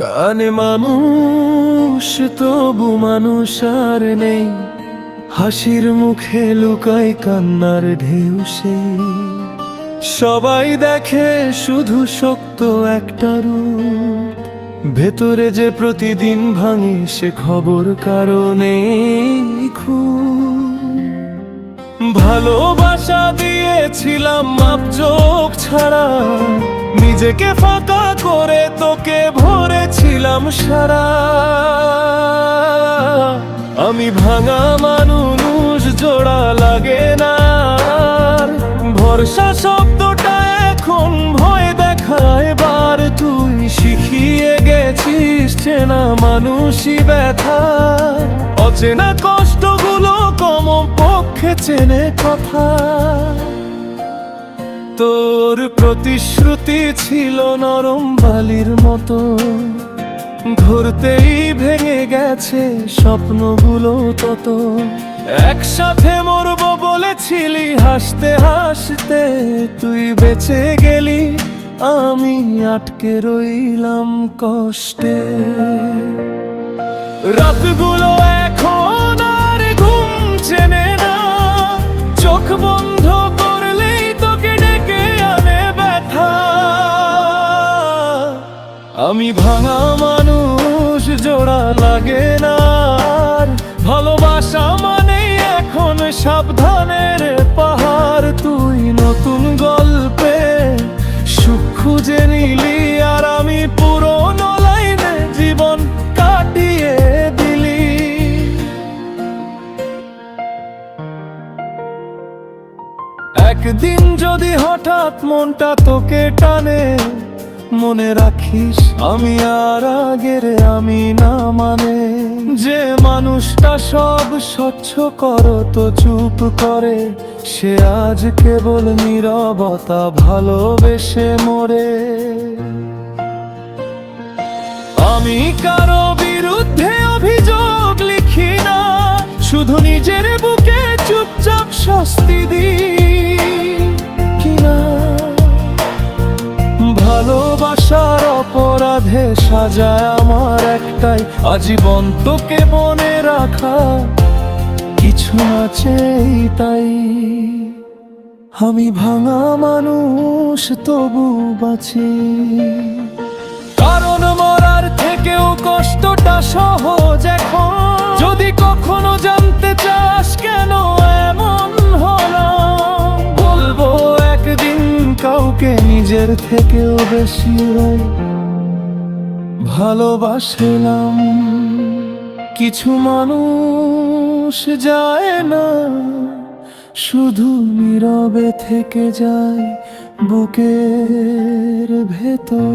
কানে মানুষ, তবু মানুষ আর নেই। হাসির মুখে লুকায় কান্নার ঢেউ সেই। সবাই দেখে শুধু শক্ত একটা রূপ। ভেতরে যে প্রতিদিন ভাঙে সে খবর কারণে ভালোবাসা দিয়েছিলাম মাপ চোখ ছাড়া। নিজেকে ফাঁকা করে তোকে ভরেছিলাম সারা। আমি ভাঙা মানুষ, জোড়া লাগে না। ভরসা শব্দটা এখন ভয় দেখায় বার তুই শিখিয়ে গেছিস চেনা মানুষই ব্যথা। অচেনা কষ্টগুলো কম পক্ষে চেনে কথা। তোর প্রতিশ্রুতি ছিল নরম বালির মতো। ধরতেই ভেঙে গেছে স্বপ্নগুলো তত। একসাথে মরবো বলেছিলি, হাসতে হাসতে তুই বেঁচে গেলি। আমি আটকে রইলাম কষ্টে। রাতগুলো আমি ভাঙা মানুষ, জোড়া লাগে না। ভালোবাসা মানে এখন সাবধানের পাহাড় তুই নতুন গল্পে সুখ খুঁজে নিলি আর আমি পুরনো লাইনে জীবন কাটিয়ে দিলি একদিন যদি হঠাৎ মনটা তোকে টানে মনে রাখিস, আমি আর আগের, আমি না মানে। যে মানুষটা সব স্বচ্ছ করো, তো চুপ করে। সে আজ কেবল নীরবতা, ভালোবেসে মরে। আমি কারও বিরুদ্ধে অভিযোগ লিখি না, শুধু নিজের বুকে চুপচাপ শাস্তি দিই। ভালোবাসার অপরাধে সাজায় আমার একটাই আজীবন তোকে মনে রাখা। কিছু আছে তাই। আমি ভাঙা মানুষ, তবু বাঁচি। কারণ মরার থেকেও কষ্টটা সহজ এখন। যদি কখনো জানতে চাস নিজের থেকেও বেশি ভালোবাসলাম। কিছু মানুষ যায় না শুধু নীরবে থেকে যায় বুকের ভেতর।